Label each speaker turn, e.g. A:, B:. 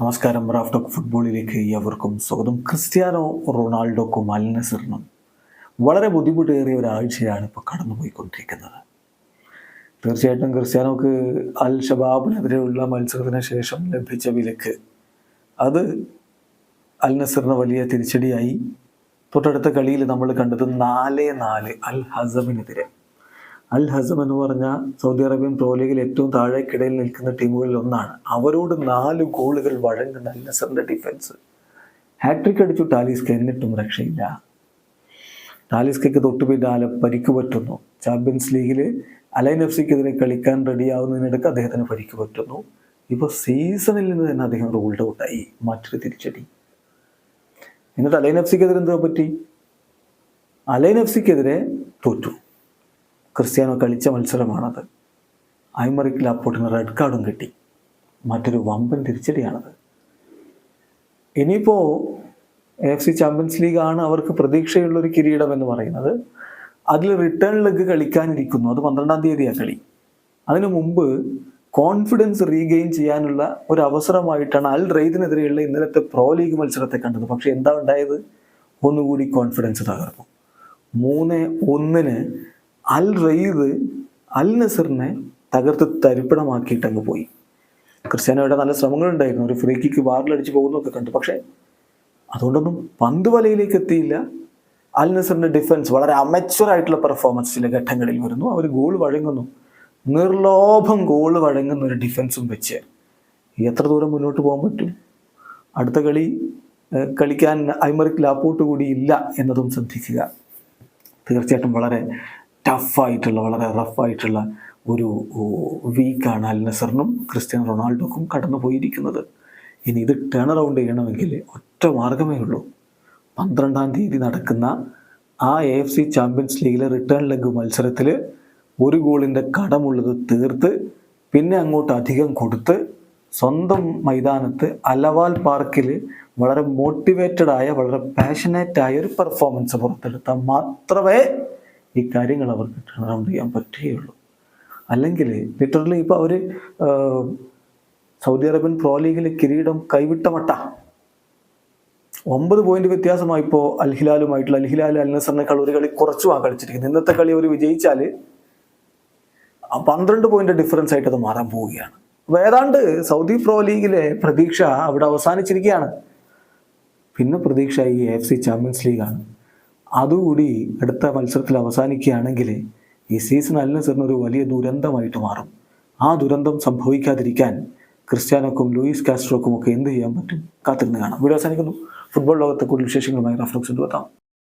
A: നമസ്കാരം. Raf talk ഫുട്ബോളിലേക്ക് എവർക്കും സ്വാഗതം. ക്രിസ്ത്യാനോ റൊണാൾഡോക്കും അൽ നസറിനും വളരെ ബുദ്ധിമുട്ടേറിയ ഒരാഴ്ചയാണ് ഇപ്പോൾ കടന്നുപോയിക്കൊണ്ടിരിക്കുന്നത്. തീർച്ചയായിട്ടും ക്രിസ്ത്യാനോക്ക് അൽ ഷബാബിനെതിരെയുള്ള മത്സരത്തിന് ശേഷം ലഭിച്ച വിലക്ക് അത് അൽ നസറിന് വലിയ തിരിച്ചടിയായി. തൊട്ടടുത്ത കളിയിൽ നമ്മൾ കണ്ടത് നാല് നാല് അൽ ഹസമിനെതിരെ അൽ ഹസം എന്ന് പറഞ്ഞ സൗദി അറേബ്യൻ പ്രോ ലീഗിൽ ഏറ്റവും താഴേക്കിടയിൽ നിൽക്കുന്ന ടീമുകളിൽ ഒന്നാണ്. അവരോട് നാല് ഗോളുകൾ വഴങ്ങുന്ന അൽ നസറിന്റെ ഡിഫൻസ് ഹാട്രിക് അടിച്ചു ടാലിസ്ക എന്നിട്ടും രക്ഷയില്ല. ടാലിസ്കയ്ക്ക് തൊട്ടുപിന്നാലെ പരിക്ക് പറ്റുന്നു. ചാമ്പ്യൻസ് ലീഗിൽ അലൈൻ എഫ് സിക്കെതിരെ കളിക്കാൻ റെഡിയാവുന്നതിനിടയ്ക്ക് അദ്ദേഹത്തിന് പരിക്ക് പറ്റുന്നു. ഇപ്പോൾ സീസണിൽ നിന്ന് തന്നെ അദ്ദേഹം റൂൾഡ് ഔട്ടായി മറ്റൊരു തിരിച്ചടി. എന്നിട്ട് അലൈൻ എഫ് സിക്കെതിരെ എന്തോ പറ്റി? അലൈൻ എഫ് സിക്കെതിരെ തോറ്റു. ക്രിസ്ത്യാനോ കളിച്ച മത്സരമാണത്. ഐമറിക് ലാപ്പോട്ടിന് റെഡ് കാർഡും കിട്ടി. മറ്റൊരു വമ്പൻ തിരിച്ചടിയാണത്. ഇനിയിപ്പോൾ എഫ് സി ചാമ്പ്യൻസ് ലീഗാണ് അവർക്ക് പ്രതീക്ഷയുള്ള ഒരു കിരീടം എന്ന് പറയുന്നത്. അതിൽ റിട്ടേൺ ലെഗ് കളിക്കാനിരിക്കുന്നു. അത് പന്ത്രണ്ടാം തീയതിയാണ് കളി. അതിനു മുമ്പ് കോൺഫിഡൻസ് റീഗെയിൻ ചെയ്യാനുള്ള ഒരു അവസരമായിട്ടാണ് അൽ റെയ്ദിനെതിരെയുള്ള ഇന്നലത്തെ പ്രോ ലീഗ് മത്സരത്തെ കണ്ടത്. പക്ഷെ എന്താ ഉണ്ടായത്? ഒന്നുകൂടി കോൺഫിഡൻസ് തകർന്നു. മൂന്ന് ഒന്നിന് അൽ റെയ്ദ് അൽ നസറിനെ തകർത്ത് തരിപ്പണമാക്കിയിട്ട് അങ്ങ് പോയി. ക്രിസ്ത്യാനോയുടെ നല്ല ശ്രമങ്ങളുണ്ടായിരുന്നു. ഒരു ഫ്രീ കിക്ക് വാറിലടിച്ച് പോകുന്നതൊക്കെ കണ്ടു. പക്ഷേ അതുകൊണ്ടൊന്നും പന്ത് വലയിലേക്ക് എത്തിയില്ല. അൽ നസറിന്റെ ഡിഫൻസ് വളരെ ആയിട്ടുള്ള പെർഫോമൻസ് ചില ഘട്ടങ്ങളിൽ വരുന്നു. അവർ ഗോൾ വഴങ്ങുന്നു. നിർലോഭം ഗോൾ വഴങ്ങുന്ന ഒരു ഡിഫൻസും വെച്ച് എത്ര ദൂരം മുന്നോട്ട് പോകാൻ പറ്റും? അടുത്ത കളി കളിക്കാൻ ഐമറിക് ലാപ്പോട്ട് കൂടി ഇല്ല എന്നതും ശ്രദ്ധിക്കുക. തീർച്ചയായിട്ടും വളരെ ടഫായിട്ടുള്ള വളരെ റഫായിട്ടുള്ള ഒരു വീക്കാണ് അൽ നസറിനും ക്രിസ്ത്യാനോ റൊണാൾഡോക്കും കടന്നു പോയിരിക്കുന്നത്. ഇനി ഇത് ടേൺ അറൗണ്ട് ചെയ്യണമെങ്കിൽ ഒറ്റ മാർഗമേ ഉള്ളൂ. പന്ത്രണ്ടാം തീയതി നടക്കുന്ന ആ എ എഫ് സി ചാമ്പ്യൻസ് ലീഗിലെ റിട്ടേൺ ലെഗ് മത്സരത്തിൽ ഒരു ഗോളിന്റെ കടമുള്ളത് തീർത്ത് പിന്നെ അങ്ങോട്ട് അധികം കൊടുത്ത് സ്വന്തം മൈതാനത്ത് അലവാൽ പാർക്കിൽ വളരെ മോട്ടിവേറ്റഡായ വളരെ പാഷനേറ്റായ ഒരു പെർഫോമൻസ് പുറത്തെടുത്താൽ മാത്രമേ ഈ കാര്യങ്ങൾ അവർക്ക് ടേൺ അറൗണ്ട് ചെയ്യാൻ പറ്റുകയുള്ളൂ. അല്ലെങ്കിൽ ലിറ്ററലി ഇപ്പോൾ അവർ സൗദി അറേബ്യൻ പ്രോ ലീഗിലെ കിരീടം കൈവിട്ട മട്ട. ഒമ്പത് പോയിന്റ് വ്യത്യാസമായി ഇപ്പോൾ അൽഹിലാലുമായിട്ടുള്ള അൽഹിലാൽ അൽ നസറിനേക്കാൾ ഒരു കളി കുറച്ചുമാണ് കളിച്ചിരിക്കുന്നത് ഇന്നത്തെ കളി അവർ വിജയിച്ചാൽ പന്ത്രണ്ട് പോയിന്റ് ഡിഫറൻസ് ആയിട്ട് അത് മാറാൻ പോവുകയാണ്. ഏതാണ്ട് സൗദി പ്രോ ലീഗിലെ പ്രതീക്ഷ അവിടെ അവസാനിച്ചിരിക്കുകയാണ്. പിന്നെ പ്രതീക്ഷ ഈ എഫ് സി ചാമ്പ്യൻസ് ലീഗാണ് അതുകൂടി അടുത്ത മത്സരത്തിൽ അവസാനിക്കുകയാണെങ്കിൽ ഈ സീസൺ അൽ ഒരു വലിയ ദുരന്തമായിട്ട് മാറും. ആ ദുരന്തം സംഭവിക്കാതിരിക്കാൻ ക്രിസ്ത്യാനോക്കും ലൂയിസ് കാസ്ട്രോക്കും ഒക്കെ എന്ത് ചെയ്യാൻ പറ്റും? കാത്തിരുന്ന് കാണാം. വീഡിയോ അവസാനിക്കുന്നു. ഫുട്ബോൾ ലോകത്തെ കൂടുതൽ വിശേഷങ്ങളുമായി റഫ്ലക്സ് എത്താം.